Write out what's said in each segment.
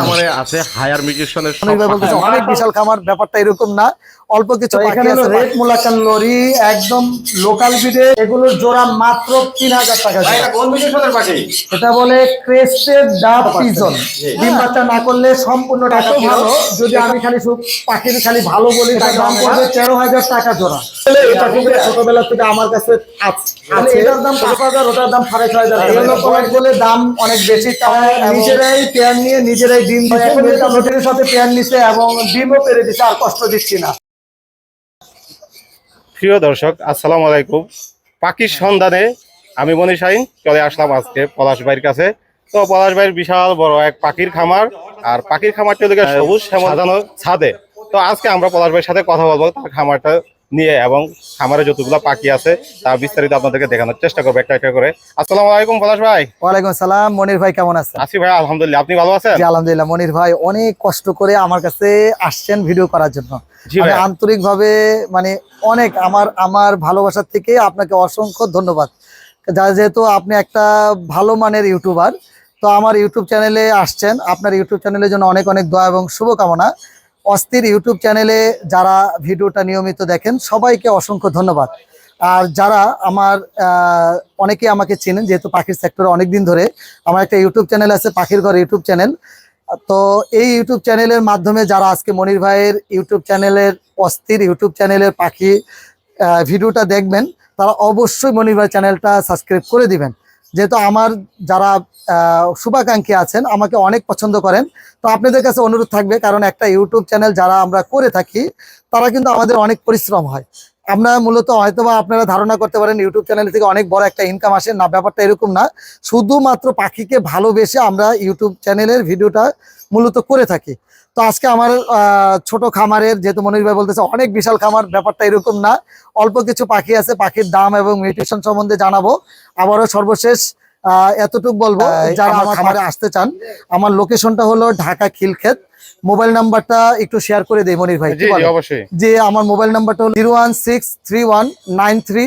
খামারে আছে হায়ার মিউটেশনের সব অনেক বিশাল খামার ব্যাপারটা এরকম না। অল্প কিছু এখানে রেড মুলাকান লরি একদম লোকাল বিডে এগুলোর জোড়া মাত্র তিন হাজার টাকা ভাই, এটা কোন মিউটেশনের পাখি? এটা বলে ক্রেস্টেড ডাব পিজন ডিম বাচ্চা না করলে সম্পূর্ণ টাকা ভালো? যদি আমি খালি শুধু পাখির খালি ভালো বলি তার দাম পড়বে তেরো হাজার টাকা জোড়া। এটা কিন্তু ছোটবেলা থেকে আমার কাছে আছে এটার দাম পাঁচ হাজার ওটার দাম সাড়ে ছয় হাজার বলে দাম অনেক বেশি তারা নিজেরাই পেয়ার নিয়ে নিজেরাই ডিম দিচ্ছে লোকের সাথে পেয়ার নিচ্ছে এবং ডিমও পেরে দিচ্ছে আর কষ্ট দিচ্ছি না। প্রিয় দর্শক আসসালামু আলাইকুম। পাখির সন্ধানে আমি মনি শাহিন চলে আসলাম আজকে পলাশ ভাইয়ের কাছে। তো পলাশ ভাইয়ের বিশাল বড় এক পাখির খামার আর পাখির খামারটা ওদিকে সবুজ শ্যামল সাজানো ছাদে। তো আজকে আমরা পলাশ ভাইয়ের সাথে কথা বলব তার খামারটা নিয়ে এবং খামারে যতগুলো পাখি আছে তা বিস্তারিত আপনাদেরকে দেখানোর চেষ্টা করব একটা একটা করে। আসসালামু আলাইকুম পলাশ ভাই। ওয়ালাইকুম সালাম মনির ভাই কেমন আছেন? আছি ভাই আলহামদুলিল্লাহ। আপনি ভালো আছেন? আলহামদুলিল্লাহ। মনির ভাই অনেক কষ্ট করে আমার কাছে আসছেন ভিডিও করার জন্য। আন্তরিক ভাবে মানে অনেক আমার আমার ভালোবাসার থেকে আপনাকে অসংখ্য ধন্যবাদ। যা যেহেতু আপনি একটা ভালো মানের ইউটিউবার তো আমার ইউটিউব চ্যানেলে আসছেন। আপনার ইউটিউব চ্যানেলের জন্য অনেক অনেক দোয়া এবং শুভকামনা। অস্থির ইউটিউব চ্যানেলে যারা ভিডিওটা নিয়মিত দেখেন সবাইকে অসংখ্য ধন্যবাদ। আর যারা আমার আহ, অনেকেই আমাকে চেনেন যেহেতু পাখির সেক্টরে অনেক দিন ধরে আমার একটা ইউটিউব চ্যানেল আছে পাখির ঘর ইউটিউব চ্যানেল। তো এই ইউটিউব চ্যানেলের মাধ্যমে যারা আজকে মনির ভাইয়ের ইউটিউব চ্যানেলের অস্থির ইউটিউব চ্যানেলের পাখি ভিডিওটা দেখবেন তারা অবশ্যই মনির ভাই চ্যানেলটা সাবস্ক্রাইব করে দিবেন। যেহেতু আমার যারা শুভাকাঙ্ক্ষী আছেন, আমাকে অনেক পছন্দ করেন, তো আপনাদের কাছে অনুরোধ থাকবে, কারণ একটা ইউটিউব চ্যানেল যারা আমরা করে থাকি, তারা কিন্তু আমাদের অনেক পরিশ্রম হয়। আমরা মূলত হয়তোবা আপনারা ধারণা করতে পারেন, ইউটিউব চ্যানেল থেকে অনেক বড় একটা ইনকাম আসে। না, ব্যাপারটা এরকম না। শুধুমাত্র পাখিকে ভালোবেসে আমরা ইউটিউব চ্যানেলের ভিডিওটা মূলত করে থাকি। তো আজকে আমার ছোট খামারের যেহেতু মনির ভাই বলতেছে অনেক বিশাল খামার ব্যাপারটা এরকম না। অল্প কিছু পাখি আছে পাখির দাম এবং মিউটেশন সম্বন্ধে জানাব। আবারও সর্বশেষ এতটুক বলব যারা আমার খামারে আসতে চান আমার লোকেশনটা হলো ঢাকা খিলক্ষেত। মোবাইল নাম্বারটা একটু শেয়ার করে দেই মনির ভাই? অবশ্যই। যে আমার মোবাইল নাম্বারটা হলো zero one six three one nine three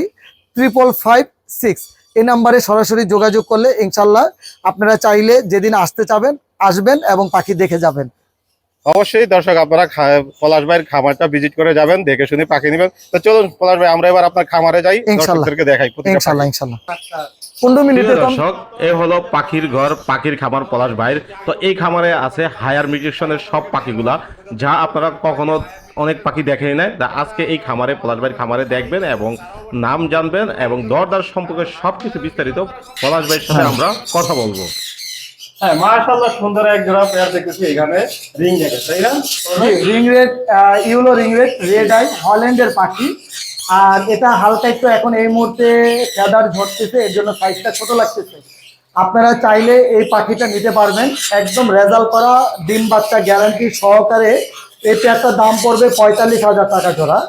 triple five six এই নাম্বারে সরাসরি যোগাযোগ করলে ইনশাল্লাহ আপনারা চাইলে যেদিন আসতে চাবেন আসবেন এবং পাখি দেখে যাবেন। অবশ্যই দর্শক আপনারা পলাশ ভাইয়ের খামারটা ভিজিট করে যাবেন দেখে শুনে পাখি নেবেন। তো চলুন পলাশ ভাই আমরা এবার আপনার খামারে যাই। দর্শকদেরকে দেখাই মিনিটে কম দর্শক এ হলো পাখির ঘর পাখির খামার পলাশ ভাইয়ের। তো এই খামারে আছে হায়ার মিউটেশনের সব পাখিগুলা যা আপনারা কখনো অনেক পাখি দেখেনি না তা আজকে এই খামারে পলাশ ভাইয়ের খামারে দেখবেন এবং নাম জানবেন এবং দরদার সম্পর্কে সবকিছু বিস্তারিত পলাশ ভাইয়ের সাথে আমরা কথা বলব। হ্যাঁ সুন্দর এক জোড়া এখানে ring yellow ring red eye পাখি। আর এটা হালকা একটু এখন এই মুহূর্তে ঝরতেছে, এর জন্য সাইজটা ছোট লাগতেছে। আপনারা চাইলে এই পাখিটা নিতে পারবেন, একদম রেজাল্ট করা, ডিম বাচ্চা গ্যারান্টি সহকারে। এই পেয়ারটার দাম পড়বে পঁয়তাল্লিশ হাজার টাকা জোড়া।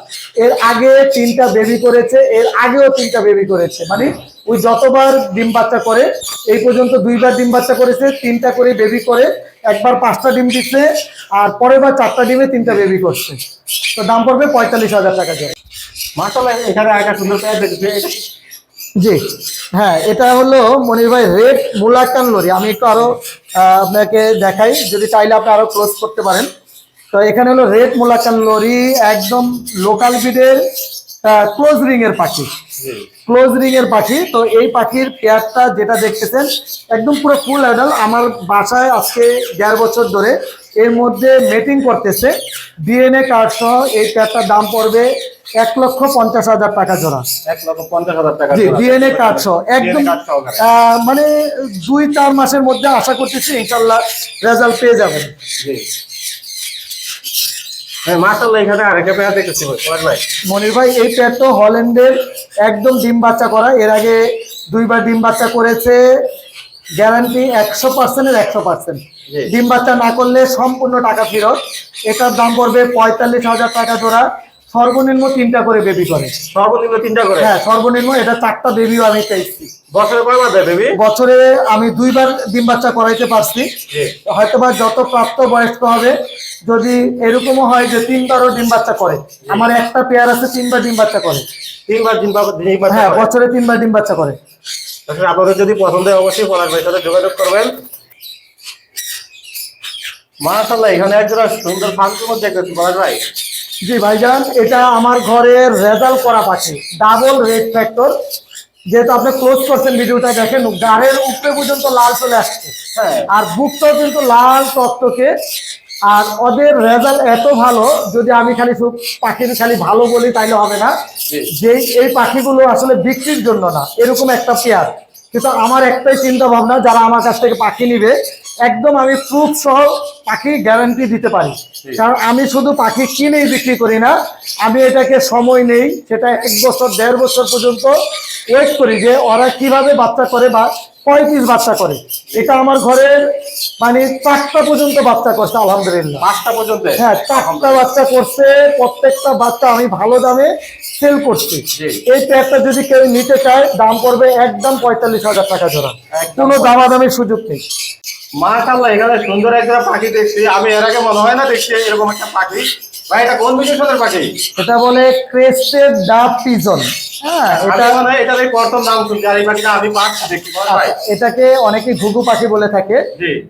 এর আগে তিনটা বেবি করেছে এর আগেও তিনটা বেবি করেছে। মানে ওই যতবার ডিম বাচ্চা করে এই পর্যন্ত দুইবার ডিম বাচ্চা করেছে তিনটা করে বেবি করে একবার পাঁচটা ডিম দিচ্ছে আর পরের বার চারটা ডিমে তিনটা বেবি করছে। তো দাম পড়বে পঁয়তাল্লিশ হাজার টাকা জোড়া। মাশাআল্লাহ এখানে একটা সুন্দর জি হ্যাঁ এটা হলো মনির ভাই রেড মুলাকান লরি। আমি একটু আরও আপনাকে দেখাই যদি চাইলে আপনি আরও ক্লোজ করতে পারেন। তো এখানে হলো রেড মোলাকান লরি একদম লোকাল বিডের ক্লোজ রিং এর পাখি। ক্লোজ রিং এর পাখি। তো এই পাখির পেয়ারটা যেটা দেখতেছেন একদম পুরো ফুল অ্যাডাল আমার বাসায় আজকে দেড় বছর ধরে এর মধ্যে মেটিং করতেছে। ডিএনএ কার্ড সহ এই পেয়ারটার দাম পড়বে এক লক্ষ পঞ্চাশ হাজার টাকা জোড়া। এক লক্ষ পঞ্চাশ হাজার টাকা ডিএনএ কার্ড সহ। একদম মানে দুই চার মাসের মধ্যে আশা করতেছি ইনশাল্লাহ রেজাল্ট পেয়ে যাবেন। হ্যাঁ মাশাআল্লাহ এখানে আরেকটা পেয়ার দেখতেছি ভাই। মনির ভাই এই পেয়ারটা হল্যান্ডের একদম ডিম বাচ্চা করা। এর আগে দুইবার ডিম বাচ্চা করেছে গ্যারান্টি একশো পার্সেন্টের একশো পার্সেন্ট। ডিম বাচ্চা না করলে সম্পূর্ণ টাকা ফেরত। এটার দাম পড়বে পঁয়তাল্লিশ হাজার টাকা জোড়া। সর্বনিম্ন তিনটা করে বেবি করে। সর্বনিম্ন তিনটা করে? হ্যাঁ সর্বনিম্ন এটা চারটা বেবিও আমি চাইছি। বছরে কয়বার দেয় বেবি বছরে আমি দুইবার ডিম বাচ্চা করাইতে পারছি। জি। হয়তোবা যত প্রাপ্ত বয়স্ক হবে যদি এরকমও হয় যে তিনবারও ডিম বাচ্চা করে। আমার একটা পেয়ার আছে তিনবার ডিম বাচ্চা করে। তিনবার দিন পাবো হ্যাঁ বছরে তিনবার ডিম বাচ্চা করে। আসলে আপনাদের যদি পছন্দ হয় অবশ্যই পলাশ ভাইয়ের সাথে যোগাযোগ করবেন। মাশাআল্লাহ এখানে একজন সুন্দর ফান্তুর মধ্যে পলাশ ভাই। জি ভাইজান এটা আমার ঘরের রেজাল্ট করা পাখি। ডাবল রেড ফ্যাক্টর যেহেতু আপনি ক্লোজ করছেন ভিডিওটা দেখেন গাড়ের উপরে পর্যন্ত লাল চলে আসছে। হ্যাঁ। আর বুকটাও কিন্তু লাল টকটকে আর ওদের রেজাল্ট এত ভালো যদি আমি খালি পাখির খালি ভালো বলি তাইলে হবে না। যে এই পাখিগুলো আসলে বিক্রির জন্য না এরকম একটা পেয়ার কিন্তু আমার একটাই চিন্তা ভাবনা যারা আমার কাছ থেকে পাখি নিবে একদম আমি প্রুফ সহ পাখি গ্যারান্টি দিতে পারি। কারণ আমি শুধু পাখি কিনেই বিক্রি করি না আমি এটাকে সময় নেই সেটা এক বছর দেড় বছর পর্যন্ত ওয়েট করি যে ওরা কীভাবে বাচ্চা করে বা পিস বাচ্চা করে। এটা আমার ঘরের মানে চারটা পর্যন্ত বাচ্চা করছে আলহামদুলিল্লাহ। পাঁচটা পর্যন্ত? হ্যাঁ চারটা বাচ্চা করছে প্রত্যেকটা বাচ্চা আমি ভালো দামে সেল করছি। এই প্যাকটা যদি কেউ নিতে চায় দাম পড়বে একদম পঁয়তাল্লিশ হাজার টাকা জোড়া। কোনো দামাদামির সুযোগ নেই। মাশাআল্লাহ এখানে সুন্দর একটা পাখি দেখছি। আমি এর আগে মনে হয় না দেখছি এরকম একটা পাখি। ভাই এটা কোন বিদেশের পাখি? এটা বলে ক্রেস্টেড ডাব পিজন। হ্যাঁ এটা এটা মানে এটার এই প্রথম নাম শুনছি আর এই পাখিটা আমি ভাই আচ্ছা, এটাকে অনেকে ঘুঘু পাখি বলে থাকে।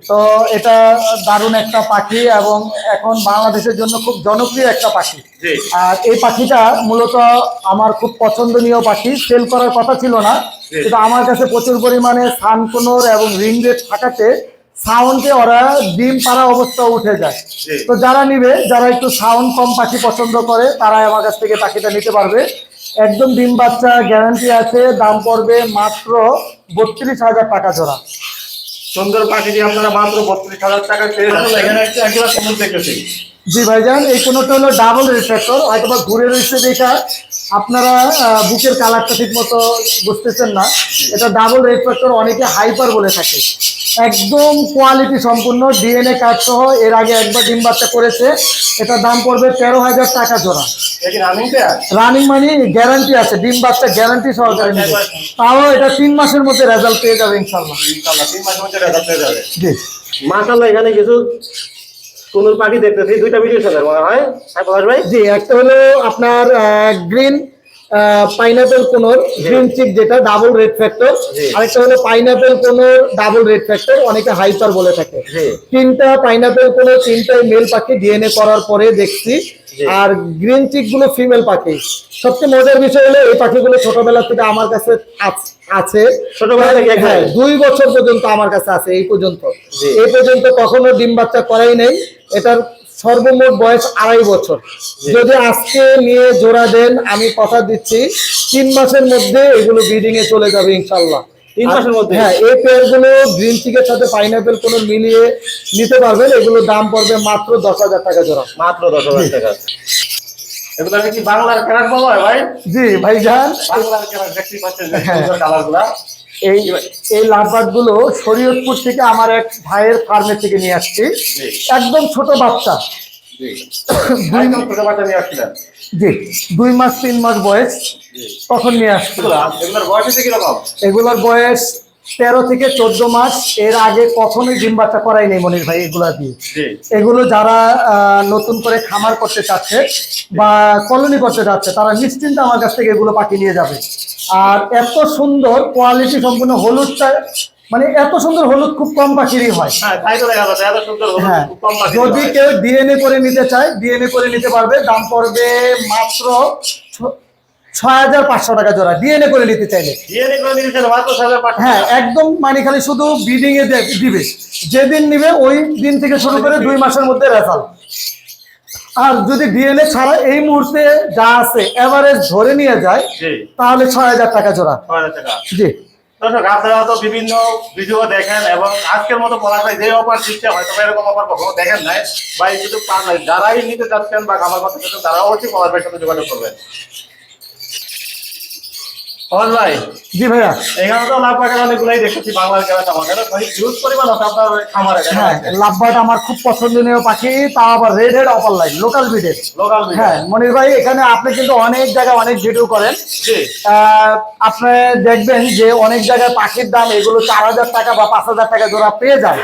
তো এটা দারুণ একটা পাখি এবং এখন বাংলাদেশের জন্য খুব জনপ্রিয় একটা পাখি। আর এই পাখিটা মূলত আমার খুব পছন্দনীয় পাখি। সেল করার কথা ছিল না। কিন্তু আমার কাছে প্রচুর পরিমাণে সানকোনর এবং রিং রেট থাকাতে সাউন্ডে ওরা ডিম পাড়া অবস্থা উঠে যায়। তো যারা নিবে যারা একটু সাউন্ড কম পাখি পছন্দ করে তারাই আমার কাছ থেকে পাখিটা নিতে পারবে। একদম ডিম বাচ্চা গ্যারান্টি আছে দাম পড়বে মাত্র বত্রিশ হাজার টাকা জোড়া। সুন্দর পাখিটি আপনারা মাত্র বত্রিশ হাজার টাকা জি ভাইজান এই কোনোটা হলো ডাবল রিফ্লেক্টর হয়তো বা ঘুরে রয়েছে দেখা। আপনারা বুকের কালারটা ঠিক মতো বুঝতেছেন না। এটা ডাবল রিফ্লেক্টর অনেকে হাইপার বলে থাকে। একদম কোয়ালিটি সম্পূর্ণ ডিএনএ কার্ড সহ এর আগে একবার ডিম বাচ্চা করেছে। এটার দাম পড়বে তেরো হাজার টাকা জোড়া। রানিং মানি গ্যারান্টি আছে ডিম বাচ্চা গ্যারান্টি সহকারে নেবে। তাও এটা তিন মাসের মধ্যে রেজাল্ট পেয়ে যাবে ইনশাল্লাহ ইনশাআল্লাহ মাসের মধ্যে রেজাল্ট পেয়ে যাবে। জি। মাশাআল্লাহ এখানে কিছু কোনুর পাখি দেখতেছি দুইটা ভিডিও সাজার মনে হয়। ভাই? জি একটা হলো আপনার গ্রিন পাইনাপেল কোনোর গ্রিন চিক যেটা ডাবল রেড ফ্যাক্টর। আরেকটা হলো পাইনাপেল কোনোর ডাবল রেড ফ্যাক্টর অনেকে হাইপার বলে থাকে। তিনটা পাইনাপেল কোনোর তিনটাই মেল পাখি ডিএনএ করার পরে দেখছি। আর গ্রিন চিকগুলো ফিমেল পাখি। সবচেয়ে মজার বিষয় হলো এই পাখিগুলো ছোটবেলা থেকে আমার কাছে আছ- ছোটবেলা থেকে হ্যাঁ দুই বছর পর্যন্ত আমার কাছে আছে এই পর্যন্ত। এই পর্যন্ত কখনো ডিম বাচ্চা করাই নেই। এটার সর্বমোট বয়স আড়াই বছর। যদি আজকে নিয়ে জোড়া দেন আমি কথা দিচ্ছি তিন মাসের মধ্যে এগুলো ব্রিডিং এ চলে যাবে ইনশাল্লাহ তিন মাসের মধ্যে? হ্যাঁ এই পেয়ার গ্রিন চিকের সাথে পাইনাপেল কোনো মিলিয়ে নিতে পারবেন। এগুলোর দাম পড়বে মাত্র দশ হাজার টাকা জোড়া। মাত্র দশ হাজার টাকা। এগুলো কি বাংলার কেনার পাবো ভাই? জি ভাইজান। বাংলার কেনার দেখতে পাচ্ছেন যে এই এই লাভবার্ডগুলো শরীয়তপুর থেকে আমার এক ভাইয়ের ফার্মে থেকে নিয়ে আসছি। একদম ছোট বাচ্চা। জি। দুই মাস তিন মাস বয়স তখন নিয়ে আসছি। এগুলোর বয়স তেরো থেকে চোদ্দ মাস এর আগে কখনোই ডিম বাচ্চা করাই নেই মনির ভাই এগুলা দিয়ে। এগুলো যারা নতুন করে খামার করতে চাচ্ছে বা কলোনি করতে চাচ্ছে তারা নিশ্চিন্তে আমার কাছ থেকে এগুলো পাখি নিয়ে যাবে। আর এত সুন্দর কোয়ালিটি সম্পূর্ণ হলুদটা মানে এত সুন্দর হলুদ খুব কম পাখিরই হয়। হ্যাঁ হ্যাঁ যদি কেউ ডিএনএ করে নিতে চায় ডিএনএ করে নিতে পারবে দাম পড়বে মাত্র ছয় হাজার পাঁচশো টাকা জোড়া ডিএনএ করে নিতে চাইলে। হ্যাঁ একদম মানে খালি শুধু ব্রিডিং এ দিবে। যেদিন নিবে ওই দিন থেকে শুরু করে দুই মাসের মধ্যে রেজাল্ট আর যদি ডিএনএ ছাড়া এই মুহূর্তে যা আছে এভারেজ ধরে নিয়ে যায় তাহলে ছয় হাজার টাকা জোড়া। জি। দর্শক আপনারা তো বিভিন্ন ভিডিও দেখেন এবং আজকের মতো যায় যে অফার দিচ্ছে হয়তো এরকম অফার কখনো দেখেন নাই বা এই পান নাই। যারাই নিতে চাচ্ছেন বা খাবার করতে চাচ্ছেন তারা অবশ্যই পলাশ সাথে যোগাযোগ করবেন। পলাশ ভাই। জি ভাইয়া। এখানে তো অনেকগুলাই দেখেছি বাংলার হিউজ পরিমাণ আছে আপনার খামারে হ্যাঁ আমার খুব পছন্দনীয় পাখি আবার red head opaline local ব্রিডের লোকাল হ্যাঁ মনির ভাই এখানে আপনি কিন্তু অনেক জায়গায় অনেক ভিডিও করেন। আহ, আপনি দেখবেন যে অনেক জায়গায় পাখির দাম এগুলো চার হাজার টাকা বা পাঁচ হাজার টাকা জোড়া পেয়ে যায়।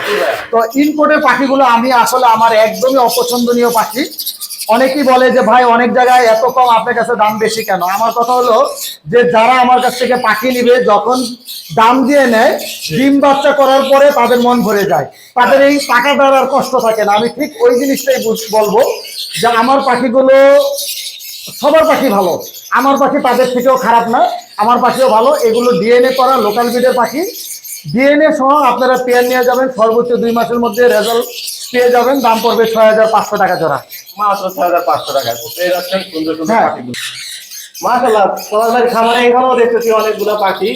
তো ইনপোর্টের পাখিগুলো আমি আসলে আমার একদমই অপছন্দনীয় পাখি। অনেকেই বলে যে ভাই অনেক জায়গায় এত কম আপনার কাছে দাম বেশি কেন? আমার কথা হলো যে যারা আমার কাছ থেকে পাখি নিবে যখন দাম দিয়ে নেয় ডিম বাচ্চা করার পরে তাদের মন ভরে যায়। তাদের এই টাকা দেওয়ার আর কষ্ট থাকে না। আমি ঠিক ওই জিনিসটাই বলব যে আমার পাখিগুলো সবার পাখি ভালো। আমার পাখি তাদের থেকেও খারাপ না। আমার পাখিও ভালো। এগুলো ডিএনএ করা লোকাল ব্রিডের পাখি। ডিএনএ সহ আপনারা পেয়ার নিয়ে যাবেন সর্বোচ্চ দুই মাসের মধ্যে রেজাল্ট পেয়ে যাবেন। দাম পড়বে ছয় হাজার পাঁচশো টাকা জোড়া। মাত্র ছয় হাজার পাঁচশো টাকা সুন্দর সুন্দর পাখি মাসাল্লাহ খামারে এখানেও দেখতেছি অনেকগুলো পাখি।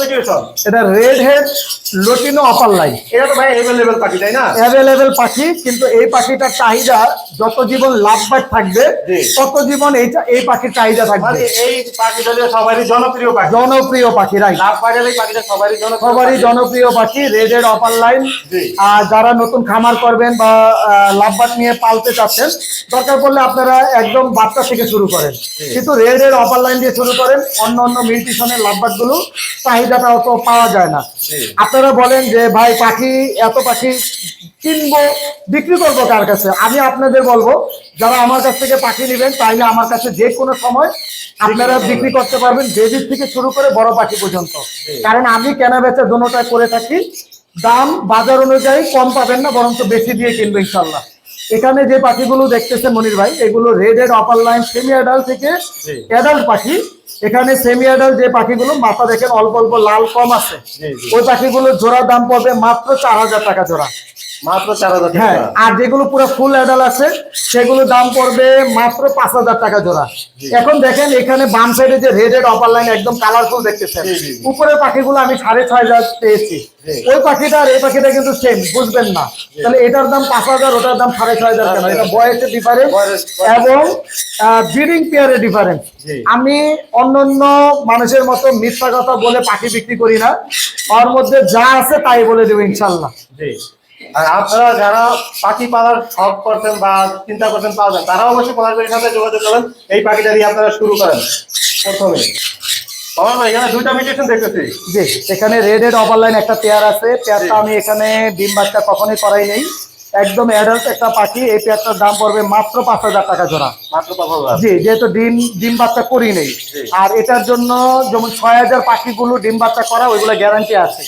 মিউটেশন এটা red head lutino opaline এটা তো ভাই এভেলেবেল পাখি তাই না? অ্যাভেলেবেল পাখি কিন্তু এই পাখিটার চাহিদা যত জীবন থাকবে তত জীবন এইটা এই পাখির চাহিদা মানে থাকবে এই পাখিটা সবারই জনপ্রিয় পাখি। জনপ্রিয় পাখি এই পাখিটা সবারই সবারই জনপ্রিয় পাখি রেডের অপার লাইন আর যারা নতুন খামার করবেন বা লাভবাট নিয়ে পালতে চাচ্ছেন দরকার পড়লে আপনারা একদম বাচ্চা থেকে শুরু করেন। কিন্তু রেড রেডের অপার লাইন দিয়ে শুরু করেন অন্য অন্য মিউটিশনের লাভবাটগুলো চাহিদাটা অত পাওয়া যায় না। আপনারা বলেন যে ভাই পাখি এত পাখি কিনবো বিক্রি করব কার কাছে? আমি আপনাদের বলব যারা আমার কাছ থেকে পাখি নেবেন তাইলে আমার কাছে যে কোনো সময় আপনারা বিক্রি করতে পারবেন বেবির থেকে শুরু করে বড় পাখি পর্যন্ত। কারণ আমি কেনা বেচা দোনোটা করে থাকি দাম বাজার অনুযায়ী কম পাবেন না বরঞ্চ বেশি দিয়ে কিনবে ইনশাল্লাহ এখানে যে পাখিগুলো দেখতেছে মনির ভাই এগুলো রেড এর অপার লাইন সেমি অ্যাডাল্ট থেকে অ্যাডাল্ট পাখি। এখানে সেমি অ্যাডাল্ট যে পাখিগুলো মাথা দেখেন অল্প অল্প লাল কম আছে। ওই পাখিগুলোর জোড়া দাম পড়বে মাত্র চার হাজার টাকা জোড়া মাত্র চার হাজার হ্যাঁ আর যেগুলো পুরো ফুল অ্যাডাল আছে সেগুলো দাম পড়বে মাত্র পাঁচ হাজার টাকা জোড়া। এখন দেখেন এখানে বাম সাইডে যে রেড এড অপার লাইন একদম কালারফুল দেখতেছেন। উপরের পাখিগুলো আমি সাড়ে ছয় হাজার পেয়েছি। ওই পাখিটা আর এই পাখিটা কিন্তু সেম বুঝবেন না। তাহলে এটার দাম পাঁচ হাজার ওটার দাম সাড়ে ছয় হাজার কেন এটা বয়সের ডিফারেন্স এবং ব্রিডিং পেয়ারের ডিফারেন্স। আমি অন্যান্য মানুষের মতো মিথ্যা কথা বলে পাখি বিক্রি করি না। ওর মধ্যে যা আছে তাই বলে দেবো ইনশাল্লাহ। আর আপনারা যারা পাখি পালার শখ করছেন বা চিন্তা করছেন পালবেন তারা অবশ্যই পলাশবাড়ির সাথে যোগাযোগ করেন এই পাখিটা দিয়ে আপনারা শুরু করেন। প্রথমে। এখানে রেড এড অপার লাইন একটা পেয়ার আছে। পেয়ারটা আমি এখানে ডিম বাচ্চা কখনোই করাই নেই। একদম অ্যাডাল্ট একটা পাখি এই পেয়ারটার দাম পড়বে মাত্র পাঁচ হাজার টাকা জোড়া। মাত্র পাঁচ হাজার। জি যেহেতু ডিম ডিম বাচ্চা করি নেই। আর এটার জন্য যেমন ছয় হাজার পাখিগুলো ডিম বাচ্চা করা ওইগুলো গ্যারান্টি আছে।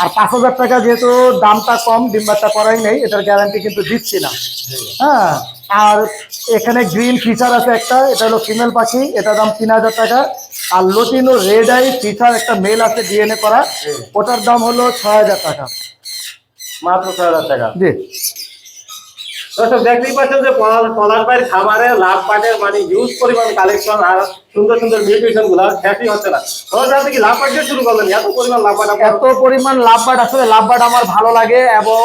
আর পাঁচ হাজার টাকা যেহেতু দামটা কম ডিম বাচ্চা করাই নেই এটার গ্যারান্টি কিন্তু দিচ্ছি না। হ্যাঁ আর এখানে গ্রিন ফিচার আছে একটা এটা হলো ফিমেল পাখি এটার দাম তিন হাজার টাকা। আর লটিনো রেড আই ফিচার একটা মেল আছে ডিএনএ করা ওটার দাম হলো ছয় হাজার টাকা। মাত্র ছয় হাজার টাকা। জি। দর্শক দেখতেই পাচ্ছেন যে পলাশবাড়ির খাবারে লাভ পাটের মানে ইউজ পরিমাণ কালেকশন আর সুন্দর সুন্দর মিউটেশনগুলা শেষই হচ্ছে না। তোমরা জানতে কি লাভ পাট শুরু করলেন? এত পরিমাণ লাভ পাট এত পরিমাণ লাভবাট আসলে লাভবাট আমার ভালো লাগে এবং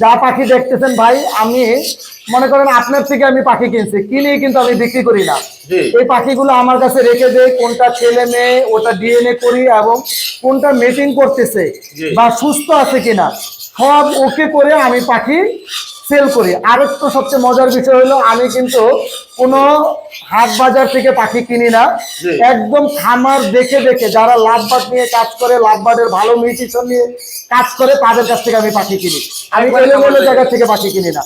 যা পাখি দেখতেছেন ভাই আমি মনে করেন আপনার থেকে আমি পাখি কিনছি কিনে কিন্তু আমি বিক্রি করি না। এই পাখিগুলো আমার কাছে রেখে দেয় কোনটা ছেলে মেয়ে ওটা ডিএনএ করি এবং কোনটা মিটিং করতেছে বা সুস্থ আছে কিনা সব ওকে করে আমি পাখি সেল করি। আর একটু সবচেয়ে মজার বিষয় হলো আমি কিন্তু কোনো হাট বাজার থেকে পাখি কিনি না। একদম খামার দেখে দেখে যারা লাভবাদ নিয়ে কাজ করে লাভবাদের ভালো মিউটিশন নিয়ে কাজ করে তাদের কাছ থেকে আমি পাখি কিনি। আমি থেকে। জায়গা থেকে পাখি কিনি না।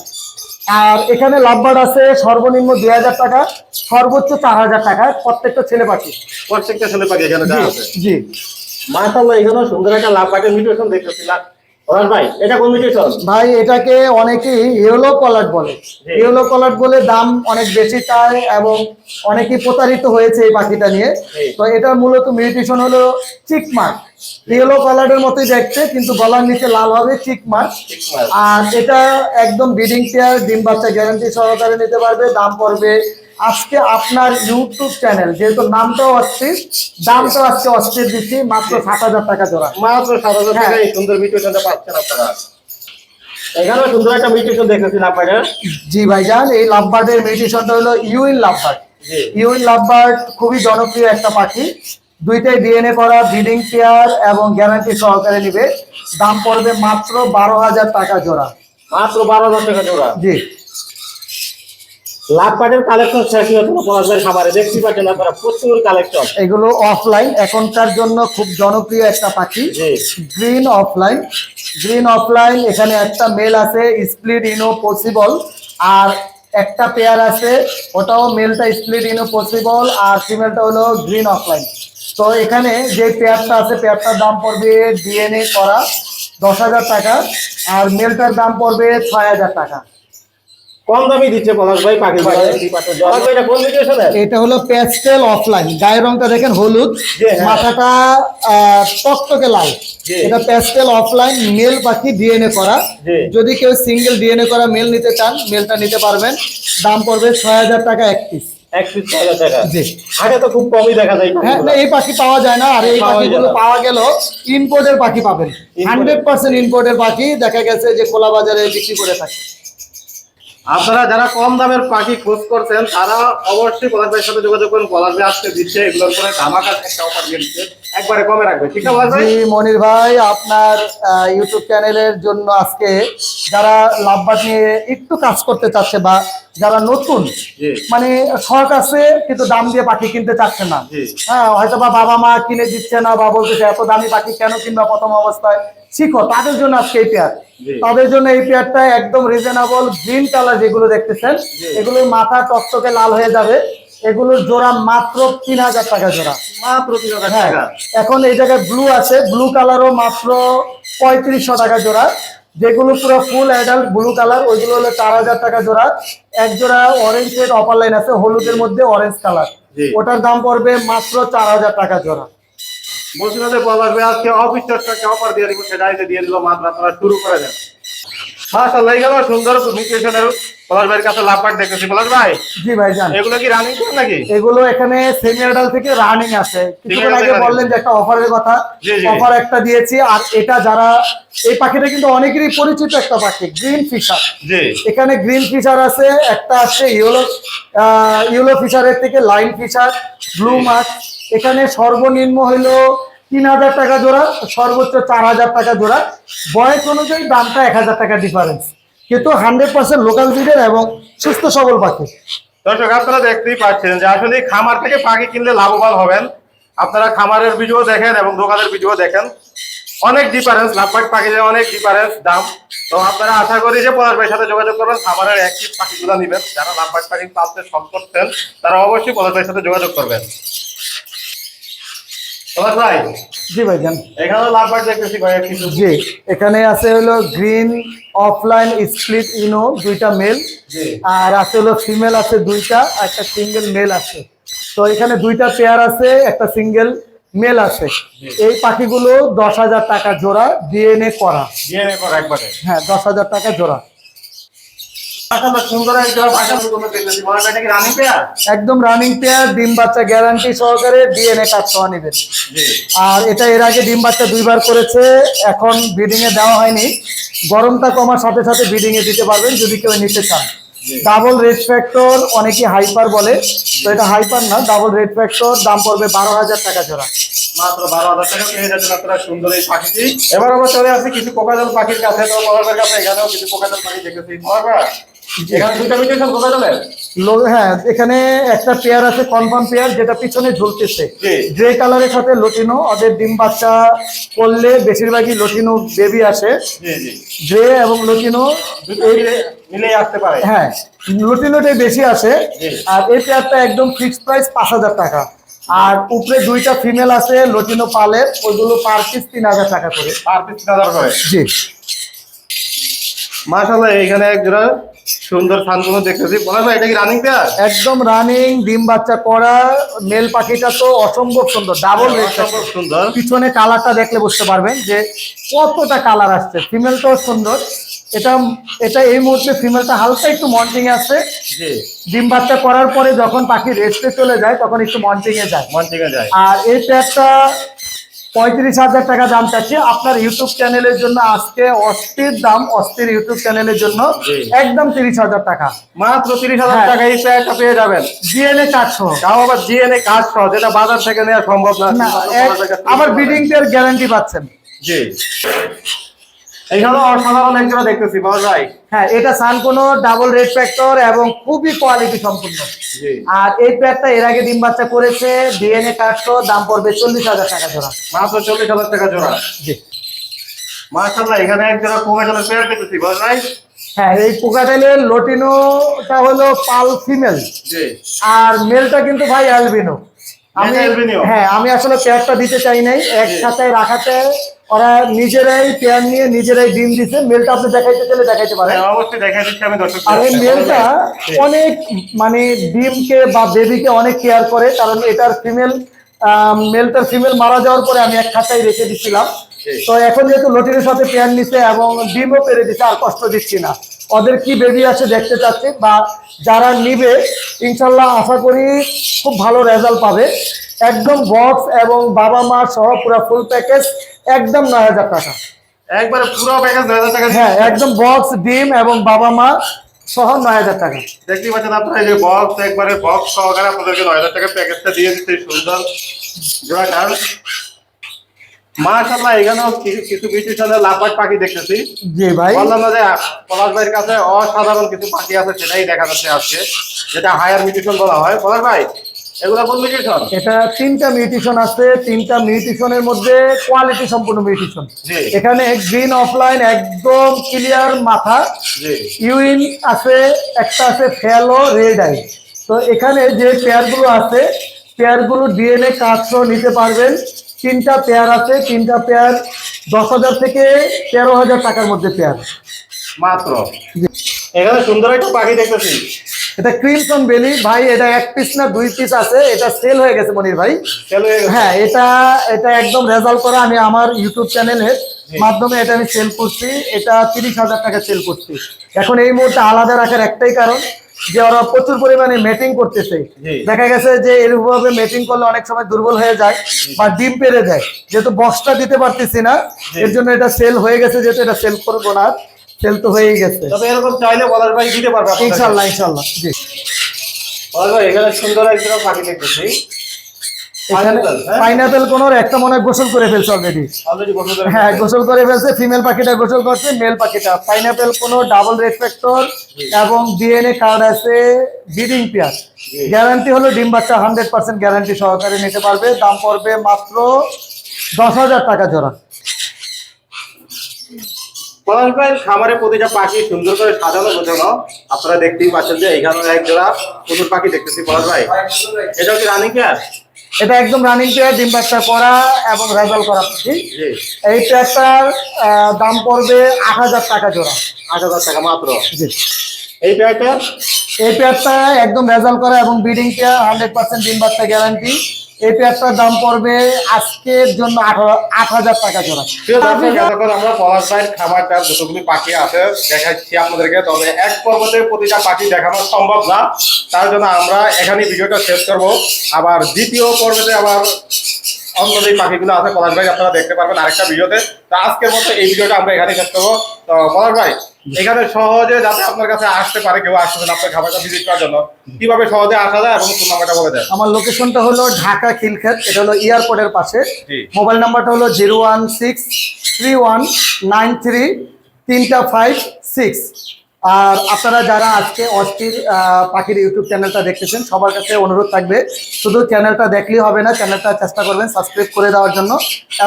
আর এখানে লাভবার্ড আছে সর্বনিম্ন দুই হাজার টাকা সর্বোচ্চ চার হাজার টাকা প্রত্যেকটা ছেলে পাখি। প্রত্যেকটা ছেলে পাখি এখানে জি। মাশাআল্লাহ এখানেও সুন্দর একটা লাভ মিউটেশন দেখতেছিলাম ভাই এটা কোন ভাই এটাকে অনেকেই ইয়েলো কলার বলে। ইয়েলো কলার বলে দাম অনেক বেশি চায় এবং অনেকেই প্রতারিত হয়েছে এই পাখিটা নিয়ে। তো এটা মূলত মিউটেশন হলো চিকমার্ক ইয়েলো কালারের মতোই দেখতে কিন্তু গলার নিচে লাল হবে চিকমার্ক চিকমার্ক। আর এটা একদম ব্রিডিং পেয়ার ডিম বাচ্চা গ্যারান্টি সহকারে নিতে পারবে। দাম পড়বে আজকে আপনার ইউটিউব চ্যানেল যেহেতু নামটাও অস্থির দামটাও আজকে অস্থির দিচ্ছি মাত্র সাত হাজার টাকা জোড়া। মাত্র সাত হাজার হ্যাঁ। টাকা এই সুন্দর মিউটেশনটা পাচ্ছেন আপনারা। এখানেও সুন্দর একটা মিউটেশন দেখতেছি লাভ পাটের জি ভাইজান এই লাভবার্ডের মিউটেশনটা হলো ইউইন লাভবার্ড ইউইন লাভবার্ড খুবই জনপ্রিয় একটা পাখি। দুইটাই ডিএনএ করা ব্রিডিং চেয়ার এবং গ্যারান্টি সহকারে নিবে। দাম পড়বে মাত্র বারো হাজার টাকা জোড়া। মাত্র বারো হাজার টাকা জোড়া? জি। লাভ পাটের কালেকশন খাবারে পাচ্ছেন আপনারা প্রচুর কালেকশন এগুলো অফলাইন এখনকার জন্য খুব জনপ্রিয় একটা পাখি। গ্রিন অফলাইন গ্রিন অফলাইন এখানে একটা মেল আছে স্প্লিট ইনো পসিবল আর একটা পেয়ার আছে ওটাও মেলটা স্প্লিট ইনো পসিবল আর ফিমেলটা হলো গ্রিন অফলাইন তো এখানে যে পেয়ারটা আছে পেয়ারটার দাম পড়বে ডিএনএ করা দশ হাজার টাকা আর মেলটার দাম পড়বে ছয় হাজার টাকা। কম দামি দিচ্ছে পলাশ ভাই এটা হলো প্যাস্টেল অফলাইন গায়ের রংটা দেখেন হলুদ হ্যাঁ। মাথাটা টকটকে লাল। এটা প্যাস্টেল অফলাইন মেল পাখি ডিএনএ করা। যদি কেউ সিঙ্গেল ডিএনএ করা মেল নিতে চান মেলটা নিতে পারবেন। দাম পড়বে ছয় হাজার টাকা এক পিস হ্যাঁ না, এই পাখি পাওয়া যায় না। আর এই পাখিগুলো পাওয়া গেল ইম্পোর্টের পাখি পাবেন। হান্ড্রেড পার্সেন্ট ইম্পোর্টের পাখি। দেখা গেছে যে খোলা বাজারে বিক্রি করে থাকে। আপনারা যারা কম দামের পাখি খোঁজ করছেন তারা অবশ্যই পলাশ ভাইয়ের সাথে যোগাযোগ করুন। পলাশ ভাই আজকে দিচ্ছে এগুলোর করে ধামাকা একটা অফার দিচ্ছে। একবারে কমে রাখবে ঠিক আছে জি মনির ভাই আপনার ইউটিউব চ্যানেলের জন্য আজকে যারা লাভবাদ নিয়ে একটু কাজ করতে চাচ্ছে বা যারা নতুন মানে শখ আছে কিন্তু দাম দিয়ে পাখি কিনতে চাচ্ছে না। হ্যাঁ হয়তো বা বাবা মা কিনে দিচ্ছে না বা বলতেছে এত দামি পাখি কেন কিনবা প্রথম অবস্থায়? শিখো তাদের জন্য আজকে এই পেয়ার। তাদের জন্য এই পেয়ারটা একদম রিজনেবল গ্রিন কালার যেগুলো দেখতেছেন এগুলোর মাথা টকটকে লাল হয়ে যাবে। এগুলোর জোড়া মাত্র তিন হাজার টাকা জোড়া। মাত্র তিন হাজার হ্যাঁ টাকা। এখন এই জায়গায় ব্লু আছে ব্লু কালারও মাত্র পঁয়ত্রিশশো টাকা জোড়া। যেগুলো পুরো ফুল অ্যাডাল্ট ব্লু কালার ওইগুলো হলো চার হাজার টাকা জোড়া। এক জোড়া অরেঞ্জ এর অপার লাইন আছে হলুদের মধ্যে অরেঞ্জ কালার ওটার দাম পড়বে মাত্র চার হাজার টাকা জোড়া। যে পলাশ আজকে টাকা অফার দিয়ে দিব সেটা দিয়ে দিল মাত্র আপনারা শুরু করে দেন। এগুলো সুন্দর মিউটেশনের পলাশ ভাইয়ের কাছে লাভ পাট দেখতেছি। পলাশ ভাই জি ভাই জান। এগুলো কি রানিং করে নাকি? এগুলো এখানে সেমি অ্যাডাল্ট থেকে রানিং আছে। কিছুক্ষণ আগে বললেন যে একটা অফারের কথা। অফার একটা দিয়েছি আর এটা যারা এই পাখিটা কিন্তু অনেকেরই পরিচিত একটা পাখি গ্রিন ফিশার জি। এখানে গ্রিন ফিশার আছে একটা আছে ইয়েলো ইয়েলো ফিশারের থেকে লাইন ফিশার ব্লু মাছ এখানে সর্বনিম্ন হইল তিন হাজার টাকা জোড়া সর্বোচ্চ চার হাজার টাকা জোড়া। বয়স অনুযায়ী দামটা এক হাজার টাকা ডিফারেন্স কিন্তু হান্ড্রেড পার্সেন্ট লোকাল ব্রিডের এবং সুস্থ সবল পাখি। দর্শক, আপনারা দেখতেই পাচ্ছেন যে আসলে খামার থেকে পাখি কিনলে লাভবান হবেন। আপনারা খামারের ভিডিও দেখেন এবং দোকানের ভিডিও দেখেন। অনেক ডিফারেন্স লাভবাট পাখিতে অনেক ডিফারেন্স দাম। তো আপনারা আশা করি যে পলাশ ভাইয়ের সাথে যোগাযোগ করবেন, খামারের একটি পাখিগুলো নেবেন। যারা লাভবাট পাখি পালতে সব করতেন তারা অবশ্যই পলাশ ভাইয়ের সাথে যোগাযোগ করবেন। ভাই জি ভাইজান। এখানেও লাভবাট দেখতেছি কয়েক কিছু। জি এখানে আছে হলো গ্রিন অফলাইন স্প্লিট ইনো দুইটা মেল আর আছে হলো ফিমেল আছে দুইটা একটা সিঙ্গেল মেল আছে। তো এখানে দুইটা পেয়ার আছে একটা সিঙ্গেল মেল আছে। এই পাখিগুলো দশ হাজার টাকা জোড়া ডিএনএ করা। ডিএনএ করা একবারে। হ্যাঁ দশ হাজার টাকা জোড়া মাশাআল্লাহ সুন্দর একটা ভাষা দেখতেছি পলাশ ভাই নাকি রানিং পেয়ার একদম রানিং পেয়ার ডিম বাচ্চা গ্যারান্টি সহকারে ডিএনএ কাজ নেবেন আর এটা এর আগে ডিম বাচ্চা দুইবার করেছে এখন ব্রিডিং এ দেওয়া হয়নি। গরমটা কমার সাথে সাথে ব্রিডিং এ দিতে পারবেন যদি কেউ নিতে চান। ডাবল রেড ফ্যাক্টর অনেকে হাইপার বলে তো এটা হাইপার না ডাবল রেড ফ্যাক্টর দাম পড়বে বারো হাজার টাকা জোড়া। মাত্র বারো হাজার টাকা পেয়ে যাচ্ছেন আপনারা সুন্দর এই পাখিটি। এবার আমরা চলে আসছি কিছু কোকাজল পাখির কাছে তো কাছে এখানেও কিছু কোকাজল পাখি দেখেছি। হ্যাঁ এখানে একটা পেয়ার আছে কনফার্ম পেয়ার যেটা পিছনে ঝুলতেছে। গ্রে কালারের সাথে লটিনো ওদের ডিম বাচ্চা করলে বেশিরভাগই লটিনো বেবি আসে। গ্রে এবং লটিনো দুটো মিলে মিলে আসতে পারে। হ্যাঁ লুটিনোটাই বেশি আসে। আর এই পেয়ারটা একদম ফিক্সড প্রাইস পাঁচ হাজার টাকা। আর উপরে দুইটা ফিমেল আছে লটিনো পালের ওইগুলো পার পিস তিন হাজার টাকা করে। পার পিস তিন হাজার করে। জি। মাশাল্লাহ এইখানে এক জোড়া সুন্দর থানগুলো দেখতেছি। বলা এটা কি রানিং পেয়ার একদম রানিং ডিম বাচ্চা করা মেল পাখিটা তো অসম্ভব সুন্দর ডাবল অসম্ভব সুন্দর। পিছনে কালারটা দেখলে বুঝতে পারবেন যে কতটা কালার আসছে। ফিমেলটাও সুন্দর। এটা এটা এই মুহূর্তে ফিমেলটা হালকা একটু মন্টিং আছে। ডিম বাচ্চা করার পরে যখন পাখি রেস্টে চলে যায় তখন একটু মন্টিং এ যায়। মন থেকে যায়। আর এই প্যাকটা পঁয়ত্রিশ হাজার টাকা দাম চাচ্ছি। আপনার ইউটিউব চ্যানেলের জন্য আজকে অস্থির দাম অস্থির ইউটিউব চ্যানেলের জন্য একদম তিরিশ হাজার টাকা। মাত্র তিরিশ হাজার হ্যাঁ। টাকা এই প্যাকটা পেয়ে যাবেন। জিএনএ চারশো তাও আবার জিএনএ কাজ সহ যেটা বাজার থেকে নেওয়া সম্ভব না। আবার বিডিং এর গ্যারান্টি পাচ্ছেন। জি। এইখানে অসাধারণ দেখতেছি বাবা ভাই। হ্যাঁ এটা সান কোনো ডাবল রেড ফ্যাক্টর এবং খুবই কোয়ালিটি সম্পূর্ণ। আর এই প্যাকটা এর আগে ডিম বাচ্চা করেছে ডিএনএ দাম পড়বে চল্লিশ হাজার টাকা জোড়া। মাত্র চল্লিশ হাজার টাকা জোড়া। জি। এখানে এক জোড়া দেখতেছি বাবা ভাই। হ্যাঁ এই লটিনোটা হলো পাল ফিমেল। জি। আর মেলটা কিন্তু ভাই অ্যালবিনো আমি হ্যাঁ আমি আসলে পেয়ারটা দিতে চাই নাই একসাথে রাখাতে ওরা নিজেরাই পেয়ার নিয়ে নিজেরাই ডিম দিছে মেলটা আপনি দেখাইতে চাইলে দেখাইতে পারেন। হ্যাঁ, অবশ্যই দেখাই দিচ্ছি আমি দর্শক আর এই মেলটা অনেক মানে ডিমকে বা বেবিকে অনেক কেয়ার করে। কারণ এটার ফিমেল মেলটার ফিমেল মারা যাওয়ার পরে আমি এক খাতায় রেখে দিছিলাম। তো এখন যেহেতু লটিনের সাথে পেয়ার নিছে এবং ডিমও পেরে দিচ্ছে আর কষ্ট দিচ্ছি না। ওদের কি বেবি আছে দেখতে চাচ্ছি বা যারা নিবে ইনশাল্লাহ আশা করি খুব ভালো রেজাল্ট পাবে। একদম বক্স এবং বাবা মা সহ পুরো ফুল প্যাকেজ একদম নয় হাজার টাকা। একবারে পুরো প্যাকেজ নয় হাজার টাকা হ্যাঁ একদম বক্স ডিম এবং বাবা মা সহ নয় হাজার টাকা। দেখতেই পাচ্ছেন আপনারা এই যে বক্স একবারে বক্স সহকারে আপনাদেরকে নয় হাজার টাকা প্যাকেজটা দিয়ে দিচ্ছে সুন্দর। জোড়া কার মাশাআল্লাহ এখানেও কিছু কিছু বিউটিশনের লাভবাট পাখি দেখতেছি। জি ভাই। বললাম না যে পলাশ ভাইয়ের কাছে অসাধারণ কিছু পাখি আছে সেটাই দেখা যাচ্ছে আজকে যেটা হায়ার মিউটিশন বলা হয়। পলাশ ভাই এগুলো কোন মিউটিশন? এটা তিনটা মিউটিশন আছে তিনটা মিউটিশনের মধ্যে কোয়ালিটি সম্পূর্ণ মিউটিশন। এখানে গ্রিন অফলাইন একদম ক্লিয়ার মাথা। ইউইন আছে একটা আছে ফেলো রেড আই। তো এখানে যে পেয়ারগুলো আছে পেয়ারগুলো ডিএনএ কাজও নিতে পারবেন। তিনটা পেয়ার আছে তিনটা পেয়ার দশ হাজার থেকে তেরো হাজার টাকার মধ্যে পেয়ার মাত্র? এখানে সুন্দর একটা পাখি দেখতেছি। এটা ক্রিমসন বেলি ভাই এটা এক পিস না দুই পিস আছে এটা সেল হয়ে গেছে মনির ভাই। হ্যাঁ এটা এটা একদম রেজাল্ট করা আমি আমার ইউটিউব চ্যানেলের মাধ্যমে এটা আমি সেল করছি এটা তিরিশ হাজার টাকা সেল করছি। এখন এই মুহূর্তে আলাদা রাখার একটাই কারণ যে ওরা প্রচুর পরিমাণে মেটিং করতেছে। দেখা গেছে যে এরকমভাবে মেটিং করলে অনেক সময় দুর্বল হয়ে যায় বা ডিম পেরে যায়। যেহেতু বক্সটা দিতে পারতেছি না এর জন্য এটা সেল হয়ে গেছে যেহেতু এটা সেল করব না সেল তো হয়েই গেছে। তবে এরকম চাইলে বলার ভাই দিতে পারবে ইনশাল্লাহ ইনশাল্লাহ জি। বলার ভাই এখানে সুন্দর একজন পাখি দেখতেছি। এখানে হ্যাঁ? পাইনাপেল কোনোর একটা মনে গোসল করে ফেলছে অলরেডি অলরেডি হ্যাঁ গোসল করে ফেলছে ফিমেল পাখিটা গোসল করছে মেল পাখিটা। পাইনাপেল কোনো ডাবল এবং ডিএনএ কার্ড আছে ব্রিডিং পেয়ার গ্যারান্টি হলো ডিম বাচ্চা হান্ড্রেড পার্সেন্ট গ্যারান্টি সহকারে নিতে পারবে। দাম পড়বে মাত্র দশ হাজার টাকা জোড়া। পলাশ ভাইয়ের খামারে প্রতিটা পাখি সুন্দর করে সাজানো গোছানো। আপনারা দেখতেই পাচ্ছেন যে এখানে এক জোড়া প্রচুর পাখি দেখতেছি পলাশ ভাই। এটা কি রানিং পেয়ার এটা একদম রানিং পেয়ার ডিম বাচ্চা করা এবং রেজাল্ট করা ঠিক জি। এই পেয়ারটার দাম পড়বে আট হাজার টাকা জোড়া। আট হাজার টাকা মাত্র? জি। এই পেয়ারটা এই পেয়ারটা একদম রেজাল্ট করা এবং ব্রিডিং পেয়ার হান্ড্রেড পার্সেন্ট ডিম বাচ্চা গ্যারান্টি এই পেয়ারটার দাম পড়বে আজকের জন্য আট হাজার টাকা জোড়া। আমরা পলাশ ভাইয়ের খামারটার যতগুলি পাখি আছে দেখাচ্ছি আপনাদেরকে তবে এক পর্বতে প্রতিটা পাখি দেখানো সম্ভব না। তার জন্য আমরা এখানে ভিডিওটা শেষ করব। আবার দ্বিতীয় পর্বতে আবার অন্য যে পাখিগুলো আছে পলাশ ভাই আপনারা দেখতে পারবেন আরেকটা ভিডিওতে। তো আজকের মতো এই ভিডিওটা আমরা এখানে শেষ করব। তো পলাশ ভাই এখানে সহজে যাতে আপনার কাছে আসতে পারে কেউ আসতেছেন আপনার খাবারটা ভিজিট করার জন্য। কীভাবে সহজে আসা যায় এবং ফোন নাম্বারটা বলে দেন? আমার লোকেশনটা হলো ঢাকা খিলক্ষেত এটা হলো এয়ারপোর্টের পাশে। মোবাইল নাম্বারটা হলো zero one six three one nine three তিনটা ফাইভ সিক্স। আর আপনারা যারা আজকে অস্থির পাখির ইউটিউব চ্যানেলটা দেখতেছেন সবার কাছে অনুরোধ থাকবে শুধু চ্যানেলটা দেখলেই হবে না চ্যানেলটা চেষ্টা করবেন সাবস্ক্রাইব করে দেওয়ার জন্য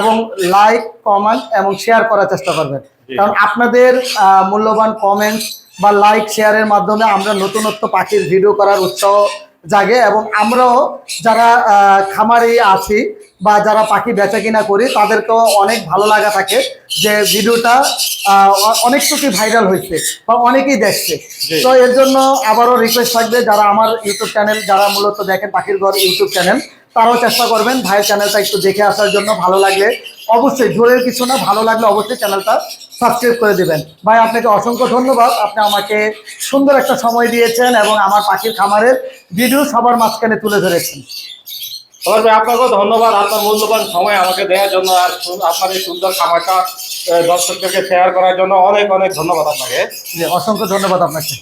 এবং লাইক কমেন্ট এবং শেয়ার করার চেষ্টা করবেন। কারণ আপনাদের মূল্যবান কমেন্টস বা লাইক শেয়ারের মাধ্যমে আমরা নতুনত্ব পাখির ভিডিও করার উৎসাহ জাগে এবং আমরাও যারা খামারে আছি বা যারা পাখি বেচা কিনা করি তাদেরকেও অনেক ভালো লাগা থাকে যে ভিডিওটা অনেকটুকু ভাইরাল হয়েছে বা অনেকেই দেখছে। তো এর জন্য আবারও রিকোয়েস্ট থাকবে যারা আমার ইউটিউব চ্যানেল যারা মূলত দেখেন পাখির ঘর ইউটিউব চ্যানেল তারাও চেষ্টা করবেন। ভাইয়ের চ্যানেলটা একটু দেখে আসার জন্য ভালো লাগলে। অবশ্যই জোরের কিছু না ভালো লাগলে অবশ্যই চ্যানেলটা সাবস্ক্রাইব করে দিবেন। ভাই আপনাকে অসংখ্য ধন্যবাদ। আপনি আমাকে সুন্দর একটা সময় দিয়েছেন এবং আমার পাখির খামারের ভিডিও সবার মাঝখানে তুলে ধরেছেন। পলাশ ভাই আপনাকেও ধন্যবাদ। আপনার মূল্যবান সময় আমাকে দেওয়ার জন্য আর আপনার এই সুন্দর খামারটা দর্শকদেরকে শেয়ার করার জন্য অনেক অনেক ধন্যবাদ আপনাকে। অসংখ্য ধন্যবাদ আপনাকে।